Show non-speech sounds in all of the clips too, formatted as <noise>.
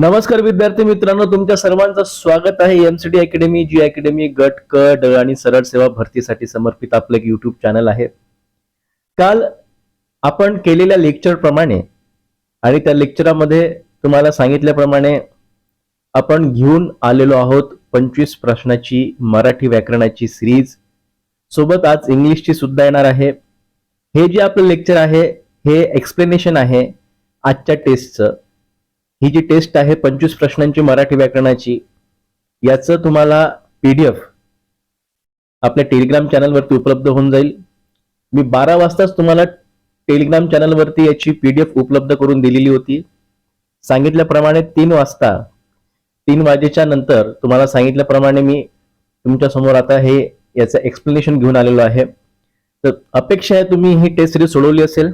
नमस्कार विद्यार्थी मित्रांनो तुमच्या सर्वांचं स्वागत आहे. एमसीडी अकॅडमी जी अकॅडमी गट क ड आणि सरळ सेवा भरतीसाठी समर्पित आपलं एक युट्यूब चॅनल आहे. काल आपण केलेल्या लेक्चर प्रमाणे आणि त्या लेक्चरामध्ये तुम्हाला सांगितल्याप्रमाणे आपण घेऊन आलेलो आहोत पंचवीस प्रश्नाची मराठी व्याकरणाची सिरीज सोबत आज इंग्लिशची सुद्धा येणार आहे. हे जे आपलं लेक्चर आहे हे एक्सप्लेनेशन आहे आजच्या टेस्टचं ही जी टेस्ट आहे पंचवीस प्रश्नांची मराठी व्याकरणाची याचं तुम्हाला पीडीएफ आपल्या टेलिग्राम चॅनलवरती उपलब्ध होऊन जाईल. मी बारा वाजताच तुम्हाला टेलिग्राम चॅनलवरती याची पीडीएफ उपलब्ध करून दिलेली होती. सांगितल्याप्रमाणे तीन वाजता तीन वाजेच्या नंतर तुम्हाला सांगितल्याप्रमाणे मी तुमच्यासमोर आता हे याचं एक्सप्लेनेशन घेऊन आलेलो आहे. तर अपेक्षा आहे तुम्ही ही टेस्ट सिरीज सोडवली असेल.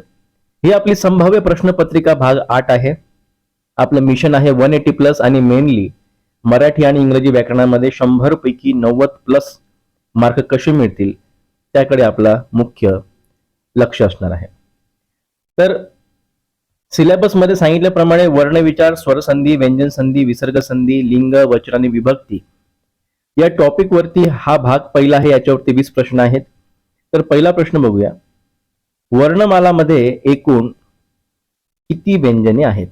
ही आपली संभाव्य प्रश्नपत्रिका भाग आठ आहे. आपलं मिशन आहे वन एटी प्लस आणि मेनली मराठी आणि इंग्रजी व्याकरणामध्ये शंभर पैकी नव्वद प्लस मार्क कसे मिळतील त्याकडे आपला मुख्य लक्ष असणार आहे. तर सिलेबसमध्ये सांगितल्याप्रमाणे वर्णविचार स्वरसंधी व्यंजन संधी लिंग वचन आणि विभक्ती या टॉपिकवरती हा भाग पहिला आहे याच्यावरती वीस प्रश्न आहेत. तर पहिला प्रश्न बघूया. वर्णमालामध्ये एकूण किती व्यंजने आहेत?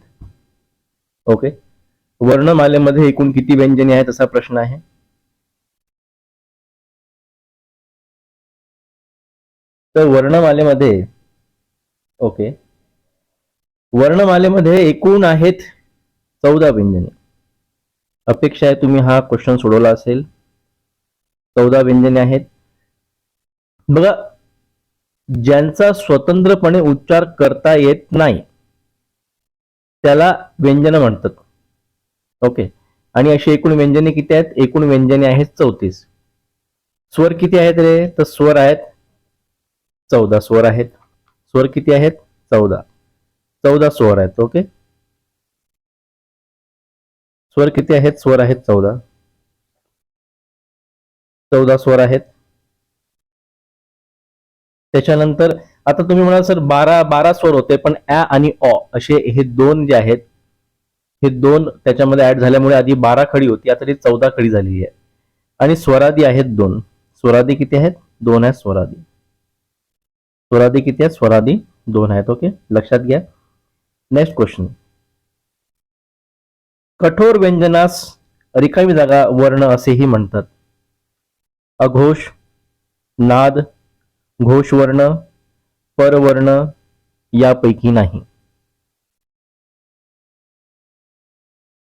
ओके वर्णमालेमध्ये एकूण किती व्यंजने आहेत असा प्रश्न आहे? तर वर्णमालेमध्ये ओके वर्णमालेमध्ये एकूण आहेत चौदा व्यंजने. अपेक्षा आहे तुम्ही हा क्वेश्चन सोडवला असेल. चौदा व्यंजने आहेत. बघा ज्यांचा स्वतंत्रपणे उच्चार करता येत नाही त्याला व्यंजन म्हणतात. ओके. आणि अशी एकूण व्यंजने किती आहेत? एकूण व्यंजने आहेत चौतीस. स्वर किती आहेत रे? तर स्वर आहेत चौदा स्वर आहेत. स्वर किती आहेत? चौदा. चौदा स्वर आहेत ओके? स्वर किती आहेत? स्वर आहेत चौदा. चौदा स्वर आहेत. त्याच्यानंतर आता तुम्ही म्हणाल सर बारा बारा स्वर होते पण ॲ आणि ऑ असे हे दोन जे आहेत हे दोन त्याच्यामध्ये ऍड झाल्यामुळे आधी बारा खडी होती आता ती चौदा खडी झालेली आहे. आणि स्वरादी आहेत दोन. स्वरादी किती आहेत? दोन आहेत स्वरादी. स्वरादी किती आहेत? स्वरादी दोन आहेत. ओके लक्षात घ्या. नेक्स्ट क्वेश्चन कठोर व्यंजनास रिकामी जागा वर्ण असेही म्हणतात. अघोष नाद घोषवर्ण परवर्ण यापैकी नाही.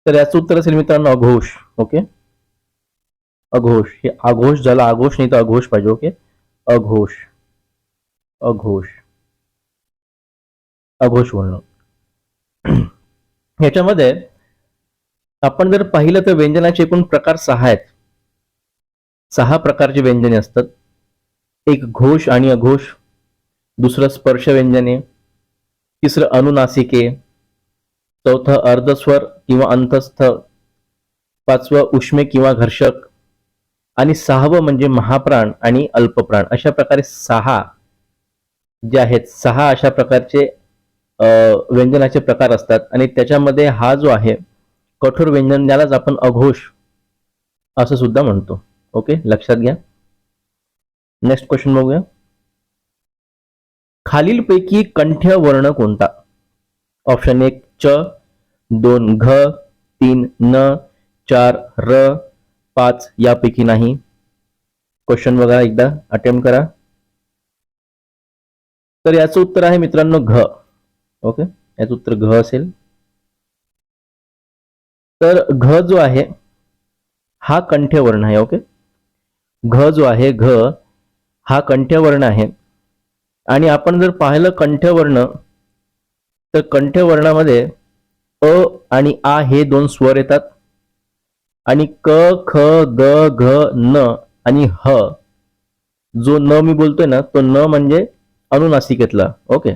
तर याचं उत्तर असेल मित्रांनो अघोष ओके? अघोष. हे आघोष झाला. आघोष नाही तर अघोष पाहिजे ओके? अघोष. अघोष. अघोष वर्ण <clears throat> याच्यामध्ये आपण जर पाहिलं तर व्यंजनाचे एकूण प्रकार सहा आहेत. सहा प्रकारचे व्यंजने असतात. एक घोष आणि अघोष. दुसरं स्पर्श व्यंजने तिसरं अनुनासिके चौथं अर्धस्वर किंवा अंतस्थ पाचवं उष्मे किंवा घर्षक आणि सहावं म्हणजे महाप्राण आणि अल्पप्राण. अशा प्रकारे सहा जे आहेत सहा अशा प्रकारचे अं, व्यंजनाचे प्रकार असतात. आणि त्याच्यामध्ये हा जो आहे कठोर व्यंजन ज्यालाच आपण अघोष असं सुद्धा म्हणतो. ओके? लक्षात घ्या. नेक्स्ट क्वेश्चन बघूया. खालीलपैकी कंठ्य वर्ण कोणता? ऑप्शन एक च दोन घ तीन न चार र पाच यापैकी नाही. क्वेश्चन बघा एकदा अटेम्प्ट करा. तर याचं उत्तर आहे मित्रांनो घ. ओके? याचं उत्तर घ असेल. तर घ जो आहे हा कंठ्य वर्ण आहे ओके? घ जो आहे घ हा कंठ्यवर्ण आहे. आणि आपण जर पाहिलं कंठवर्ण तर कंठवर्णामध्ये अ आणि आ हे दोन स्वर येतात. आणि क ख ग घ न आणि ह. जो न मी बोलतोय ना तो न म्हणजे अनुनासिकेतला. ओके?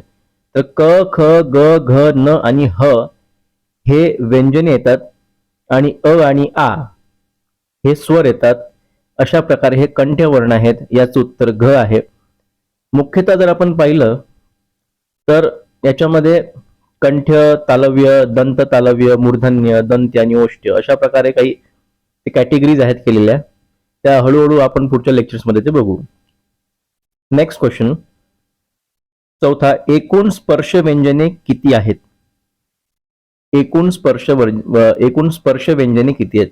तर क ख ग घ न आणि ह हे व्यंजने येतात आणि अ आणि आ हे स्वर येतात. अशा प्रकारे हे कंठ्य वर्ण आहेत याचं उत्तर घ आहे. मुख्यतः जर आपण पाहिलं तर याच्यामध्ये कंठ्य तालव्य दंत तालव्य मूर्धन्य दंत आणि ओष्ठ्य अशा प्रकारे काही कॅटेगरीज आहेत केलेल्या. त्या हळूहळू आपण पुढच्या लेक्चर्समध्ये ते बघू. नेक्स्ट क्वेश्चन चौथा एकूण स्पर्श व्यंजने किती आहेत? एकूण स्पर्श एकूण स्पर्श व्यंजने किती आहेत?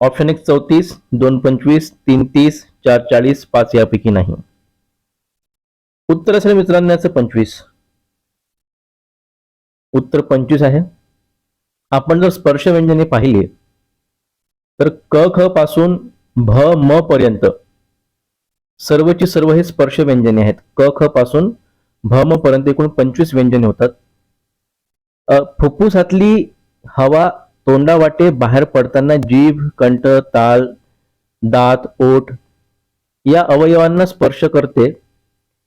ऑप्शन एक चौतीस दोन पंचवीस तीन तीस चार चाळीस पाच यापैकी नाही. उत्तर असेल मित्रांनो याचं पंचवीस. उत्तर पंचवीस आहे. आपण जर स्पर्श व्यंजने पाहिली तर क ख पासून भ म पर्यंत सर्वची सर्व हे स्पर्श व्यंजने आहेत. क ख पासून भ म पर्यंत एकूण पंचवीस व्यंजने होतात. फुफ्फुसातली हवा तोंडावाटे बाहेर पडताना जीभ कंठ ताल दात ओठ या अवयवांना स्पर्श करते.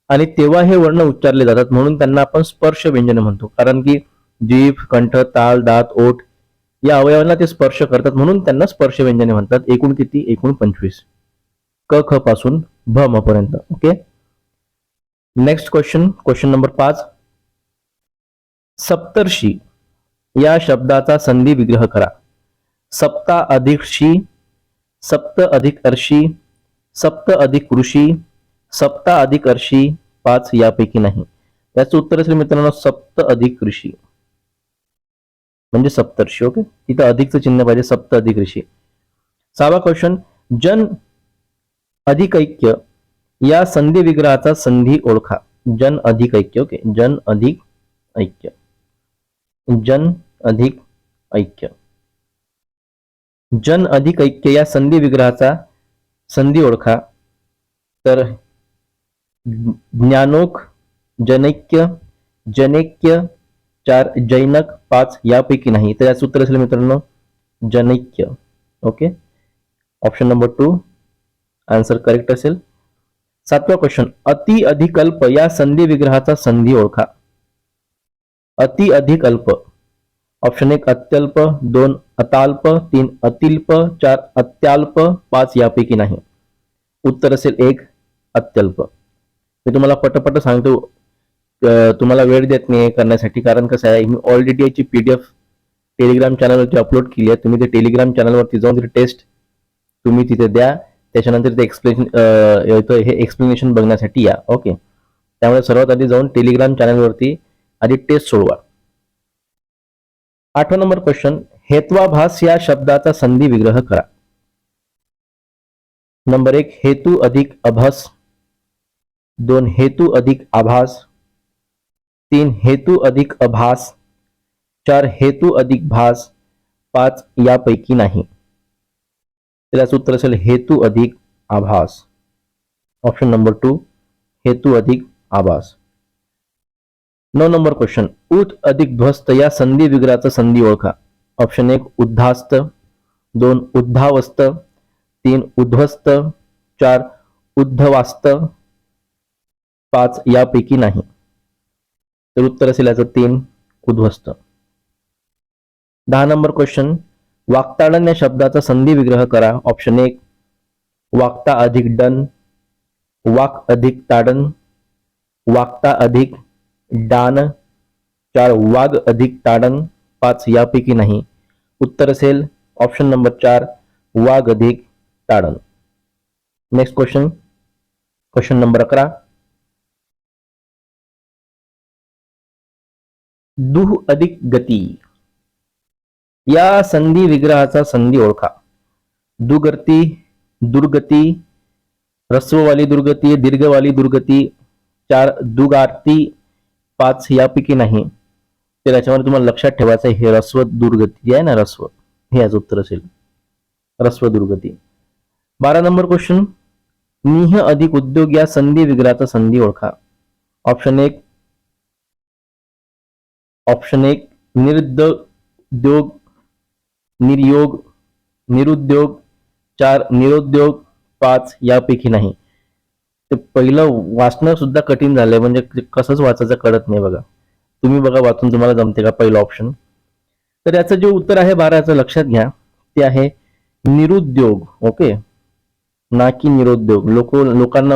आणि तेव्हा हे वर्ण उच्चारले जातात. म्हणून त्यांना आपण स्पर्श व्यंजन म्हणतो. कारण की जीभ कंठ ताल दात ओठ या अवयवांना ते स्पर्श करतात. म्हणून त्यांना स्पर्श व्यंजने म्हणतात. एकूण किती? एकूण पंचवीस. क ख पासून भ म पर्यंत. Okay? Next question question number पाच. सप्तर्षी या शब्दाचा संधी विग्रह करा. सप्ता अधिक शी सप्त अधिक अर्शी सप्त अधिक ऋषी सप्ता अधिक अर्शी पाच यापैकी नाही. त्याचं उत्तर असेल मित्रांनो सप्त अधिक ऋषी. म्हणजे सप्तर्षी ओके? तिथं अधिकचं चिन्ह पाहिजे सप्त अधिक ऋषी. सहावा क्वेश्चन जन अधिक ऐक्य या संधी विग्रहाचा संधी ओळखा. जन अधिक ऐक्य ओके? जन अधिक ऐक्य जन अधिक ऐक्य जन अधिक ऐक्य या संधी विग्रहाचा संधी ओळखा. तर ज्ञानोख जनैक्य जनैक्य, चार जैनक, पाच यापैकी नाही. तर याचं उत्तर असेल मित्रांनो, जनैक्य. Okay option number two answer correct असेल. सातवा क्वेश्चन अति अधिकल्प या संधी विग्रहाचा संधी ओळखा. अति अधिक अल्प ऑप्शन एक, अत्यल्प, दोन, अताल्प, तीन, अतिल्प, चार, अत्याल्प, पाच यापैकी नाही. उत्तर असेल एक, अत्यल्प. मी तुम्हाला पटपट सांगतो तुम्हाला वेळ देत नाही करण्यासाठी. कारण कसं आहे मी ऑलरेडी याची पीडीएफ टेलिग्राम चॅनलवरती अपलोड केली आहे. तुम्ही ते टेलिग्राम चॅनलवरती जाऊन तिथे टेस्ट तुम्ही तिथे द्या. त्याच्यानंतर ते एक्सप्लेन हे एक्सप्लेनेशन बघण्यासाठी या. ओके त्यामुळे सर्वात आधी जाऊन टेलिग्राम चॅनलवरती आधी टेस्ट सोडवा. आठवा नंबर क्वेश्चन हेत्वाभास या शब्दाचा संधी विग्रह करा. नंबर एक हेतू अधिक अभास. दोन हेतू अधिक आभास तीन हेतू अधिक अभास चार हेतू अधिक भास पाच यापैकी नाही. त्याला सूत्र उत्तर असेल हेतू अधिक आभास. ऑप्शन नंबर टू हेतू अधिक आभास. नऊ नंबर क्वेश्चन उत अधिक ध्वस्त या संधी विग्रहाचा संधी ओळखा. ऑप्शन एक उद्धास्त. दोन उद्धावस्त तीन उद्ध्वस्त. चार उद्धवास्त. पाच यापैकी नाही. तर उत्तर असेल याचं तीन उद्ध्वस्त. दहा नंबर क्वेश्चन वाक्ताडन या शब्दाचा संधी विग्रह करा. ऑप्शन एक वाक्ता अधिक डन. वाक अधिक ताडन. वाक्ता अधिक डान. चार वाघ अधिक ताडन. पाच यापैकी नाही. उत्तर असेल ऑप्शन नंबर चार वाघ अधिक ताडन. नेक्स्ट क्वेश्चन क्वेश्चन नंबर अकरा दुह अधिक गती. या संधी विग्रहाचा संधी ओळखा. दुगर्ती दुर्गती रस्ववाली दुर्गती दीर्घवाली दुर्गती चार दुगार्ती पाच यापैकी नाही. तर त्याच्यामध्ये तुम्हाला लक्षात ठेवायचं हे रस्व दुर्गती आहे ना रस्व हे याचं उत्तर असेल. रस्व दुर्गती. बारा नंबर क्वेश्चन निह अधिक उद्योग या संधी विग्रहाचा संधी ओळखा. ऑप्शन एक ऑप्शन एक निरुद्योग निर्योग निरुद्योग चार निरुद्योग पाच यापैकी नाही. ते पहिलं वाचणं सुद्धा कठीण झालंय म्हणजे कसंच वाचायचं कळत नाही बघा. तुम्ही बघा वाचून तुम्हाला जमते का पहिलं ऑप्शन तर याचं जे उत्तर आहे बाराचं लक्षात घ्या. ते आहे निरुद्योग ओके? ना की निरुद्योग. लोक लोकांना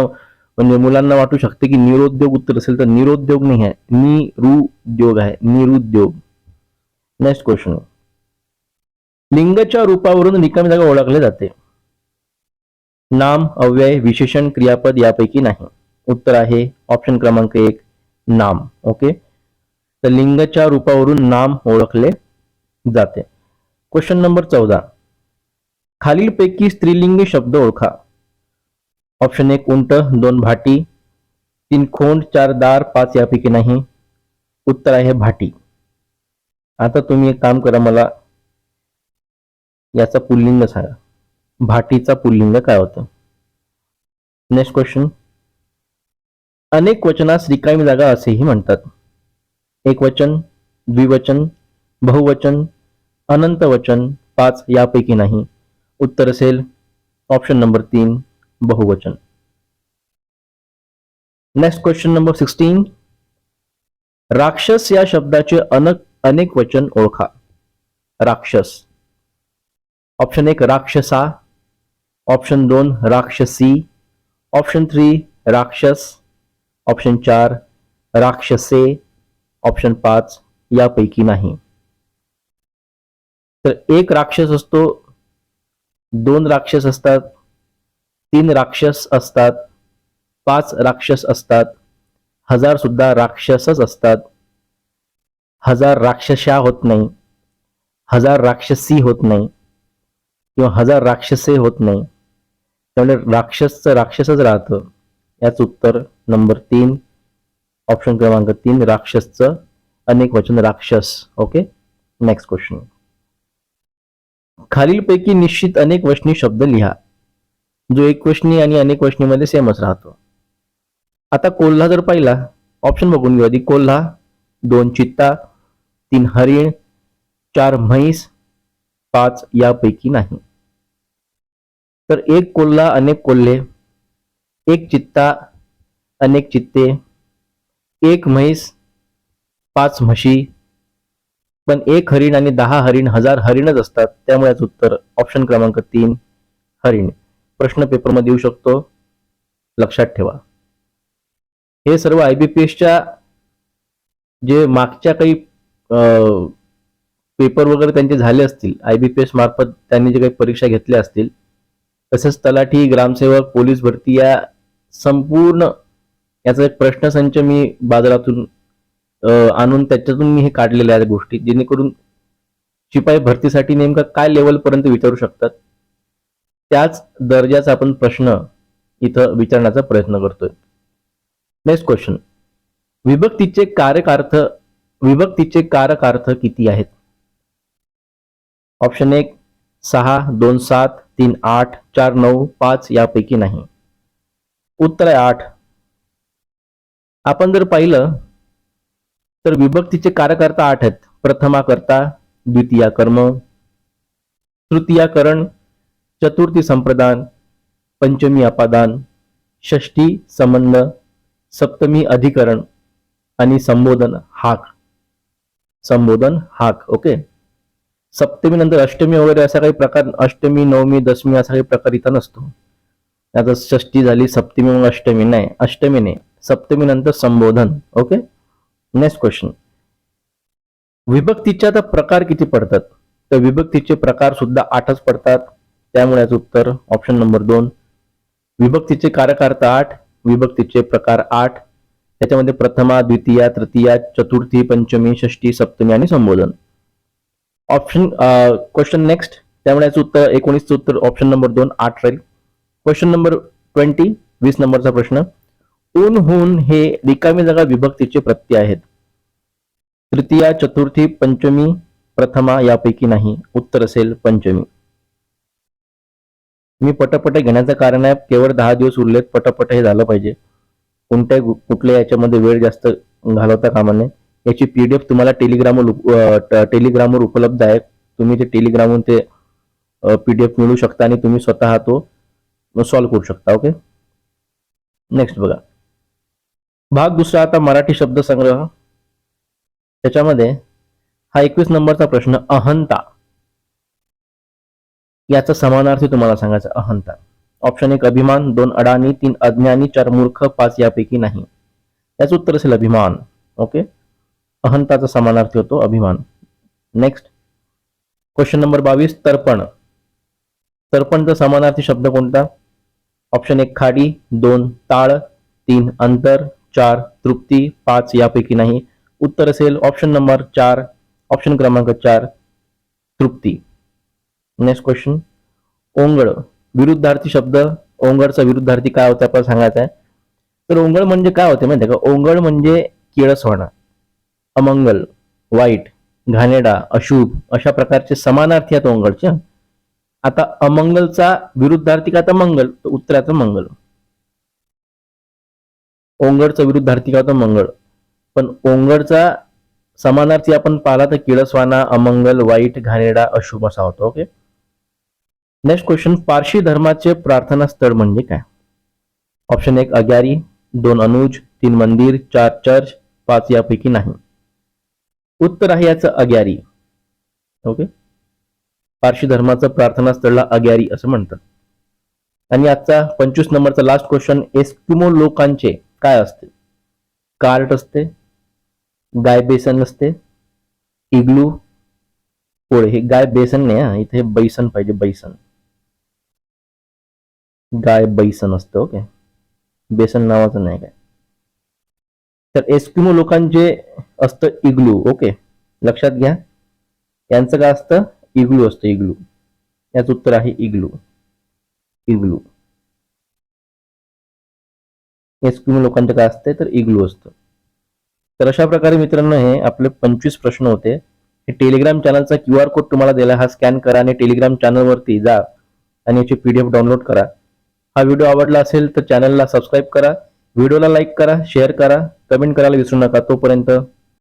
म्हणजे मुलांना वाटू शकते की निरुद्योग उत्तर असेल तर निरुद्योग नाही आहे. निरुद्योग आहे. निरुद्योग. नेक्स्ट क्वेश्चन लिंगच्या रूपावरून रिकामी जागा ओळखले जाते. नाम अव्यय विशेषण क्रियापद यापैकी नाही. उत्तर आहे ऑप्शन क्रमांक एक नाम. ओके तर लिंगच्या रूपावरून नाम ओळखले जाते. क्वेश्चन नंबर चौदा. खालीलपैकी स्त्रीलिंगी शब्द ओळखा. ऑप्शन एक उंट दोन भाटी तीन खोंड चार दार पाच यापैकी नाही. उत्तर आहे भाटी. आता तुम्ही एक काम करा मला. याचा पुल्लिंग सांगा. भाटीचा पुल्लिंग काय होतं? नेक्स्ट क्वेश्चन अनेक वचनास रिकामी जागा असेही म्हणतात. एक वचन द्विवचन बहुवचन अनंत वचन पाच यापैकी नाही. उत्तर असेल ऑप्शन नंबर तीन. बहुवचन। नेक्स्ट क्वेश्चन नंबर सिक्स्टीन राक्षस या शब्दाचे अनेक अनेक वचन ओळखा. राक्षस. ऑप्शन एक, राक्षसा. ऑप्शन दोन, राक्षसी. ऑप्शन थ्री राक्षस. ऑप्शन चार, राक्षसे. ऑप्शन पाच, यापैकी नाही. तर एक राक्षस असतो, दोन राक्षस असतात तीन राक्षस असतात पाच राक्षस असतात हजार सुद्धा राक्षसच असतात. हजार राक्षसा होत नाही हजार राक्षसी होत नाही किंवा हजार राक्षसे होत नाही. त्यामुळे राक्षसचं राक्षसच राहतं. याच उत्तर नंबर तीन ऑप्शन क्रमांक तीन राक्षसचं अनेक वचन राक्षस. ओके नेक्स्ट क्वेश्चन खालीलपैकी निश्चित अनेक वचनी शब्द लिहा. जो एक क्वेश्चनी आणि अनेक क्वेश्चनीमध्ये सेमच राहतो. आता कोल्हा जर पाहिला ऑप्शन बघून घेऊ आधी. कोल्हा दोन चित्ता तीन हरिण चार म्हैस पाच यापैकी नाही. तर एक कोल्हा अनेक कोल्हे एक चित्ता अनेक चित्ते एक म्हैस पाच म्हशी पण एक हरिण आणि दहा हरिण हजार हरिणच असतात. त्यामुळेच उत्तर ऑप्शन क्रमांक तीन हरिण. प्रश्न पेपरमध्ये येऊ शकतो. लक्षात ठेवा. हे सर्व आयबीपीएसच्या जे मागच्या काही पेपर वगैरे त्यांचे झाले असतील आयबीपीएस मार्फत त्यांनी जे काही परीक्षा घेतल्या असतील तसेच तलाठी ग्रामसेवक पोलीस भरती या संपूर्ण याचा एक प्रश्नसंच मी बाजारातून आणून त्याच्यातून मी हे काढलेल्या आहेत गोष्टी जेणेकरून शिपाई भरतीसाठी नेमका काय लेवलपर्यंत विचारू शकतात. त्याच दर्जाचा आपण प्रश्न इथं विचारण्याचा प्रयत्न करतोय. नेक्स्ट क्वेश्चन विभक्तीचे कारकार्थ विभक्तीचे कारकार्थ किती आहेत? ऑप्शन एक सहा दोन सात तीन आठ चार नऊ पाच यापैकी नाही. उत्तर आहे आठ. आपण जर पाहिलं तर विभक्तीचे कारकर्ता आठ आहेत. प्रथमा करता द्वितीया कर्म तृतीयाकरण चतुर्थी संप्रदान पंचमी अपादान षष्ठी संबंध सप्तमी अधिकरण आणि संबोधन हाक. संबोधन हाक ओके? सप्तमी नंतर अष्टमी वगैरे असा काही प्रकार अष्टमी नवमी दशमी असा काही प्रकार इथं नसतो. आता षष्टी झाली सप्तमी मग अष्टमी नाही अष्टमी नाही. सप्तमी नंतर संबोधन ओके? नेक्स्ट क्वेश्चन विभक्तीचे आता प्रकार किती पडतात? तर विभक्तीचे प्रकार सुद्धा आठच पडतात. त्यामुळे याचं उत्तर ऑप्शन नंबर दोन. विभक्तीचे कारकार्थ आठ विभक्तीचे प्रकार आठ. त्याच्यामध्ये प्रथमा द्वितीया तृतीया चतुर्थी पंचमी षष्टी सप्तमी आणि संबोधन. ऑप्शन क्वेश्चन नेक्स्ट त्यामुळे याचं उत्तर एकोणीसचं उत्तर ऑप्शन नंबर दोन आठ राहील. क्वेश्चन नंबर ट्वेंटी वीस नंबरचा प्रश्न. ऊन हून हे रिकामी जागा विभक्तीचे प्रत्यय आहेत. तृतीया चतुर्थी पंचमी प्रथमा यापैकी नाही. उत्तर असेल पंचमी. मी पटपट घेण्याचं कारण आहे केवळ दहा दिवस उरलेत पटपट हे झालं पाहिजे. कोणत्याही कुठल्या याच्यामध्ये वेळ जास्त घालवता कामा नये. याची पी डी एफ तुम्हाला टेलिग्रामवर टेलिग्रामवर उपलब्ध आहे. तुम्ही ते टेलिग्रामवरून ते पीडीएफ मिळू शकता आणि तुम्ही स्वतः तो सॉल्व्ह करू शकता ओके नेक्स्ट बघा. भाग दुसरा आता मराठी शब्द संग्रह त्याच्यामध्ये हा एकवीस नंबरचा प्रश्न अहंता. याचा समानार्थी तुम्हाला सांगायचा अहंता ऑप्शन एक अभिमान. दोन अडाणी. तीन अज्ञानी. चार मूर्ख. पाच यापैकी नाही. याचं उत्तर असेल अभिमान. ओके अहंताचा समानार्थी होतो अभिमान. नेक्स्ट क्वेश्चन नंबर बावीस तर्पण. तर्पणचा समानार्थी शब्द कोणता? ऑप्शन एक खाडी. दोन ताळ. तीन अंतर. चार तृप्ती. पाच यापैकी नाही. उत्तर असेल ऑप्शन नंबर चार. ऑप्शन क्रमांक चार तृप्ती. नेक्स्ट क्वेश्चन ओंगळ विरुद्धार्थी शब्द ओंगळचा विरुद्धार्थी काय होता आपण सांगायचा आहे? तर ओंगळ म्हणजे काय होते माहिती का? ओंगळ म्हणजे किळसवाणा अमंगल वाईट घाणेडा अशुभ अशा प्रकारचे समानार्थी आहेत ओंगळचे. आता अमंगलचा विरुद्धार्थी काय तर मंगल. तर उत्तराचं मंगल. ओंगडचा विरुद्धार्थी काय होता? मंगळ. पण ओंगडचा समानार्थी आपण पाहिला तर किळसवाना अमंगल वाईट घाणेडा अशुभ असा होतो ओके नेक्स्ट क्वेश्चन पारशी धर्माचे प्रार्थना स्थळ म्हणजे काय ऑप्शन एक अग्यारी दोन अनुज तीन मंदिर चार चर्च पाच यापैकी नाही उत्तर आहे याचं अग्यारी ओके पारशी धर्माचं प्रार्थना स्थळला अग्यारी असं म्हणतात. आणि आजचा पंचवीस नंबरचा लास्ट क्वेश्चन एस्किमो लोकांचे काय असते? कार्ट असते गाय बेसन असते इग्लू पोळे. हे गाय बेसन नाही इथे बैसन पाहिजे बैसन. गाय बैसन असतं ओके बेसन नावाचं नाही काय? तर एस्किमो लोकांचे असतं इग्लू ओके लक्षात घ्या. यांचं काय असतं? इग्लू असतं इग्लू. याचं उत्तर आहे इग्लू. इग्लू. एस्किमो लोकांचं काय असते तर इग्लू असतं. तर अशा प्रकारे मित्रांनो हे आपले पंचवीस प्रश्न होते. हे टेलिग्राम चॅनलचा क्यू आर कोड तुम्हाला दिला हा स्कॅन करा आणि टेलिग्राम चॅनलवरती जा आणि याची पीडीएफ डाउनलोड करा. हा व्हिडिओ आवडला असेल तर चॅनलला सबस्क्राईब करा. व्हिडिओला लाईक करा शेअर करा कमेंट करायला विसरू नका तोपर्यंत.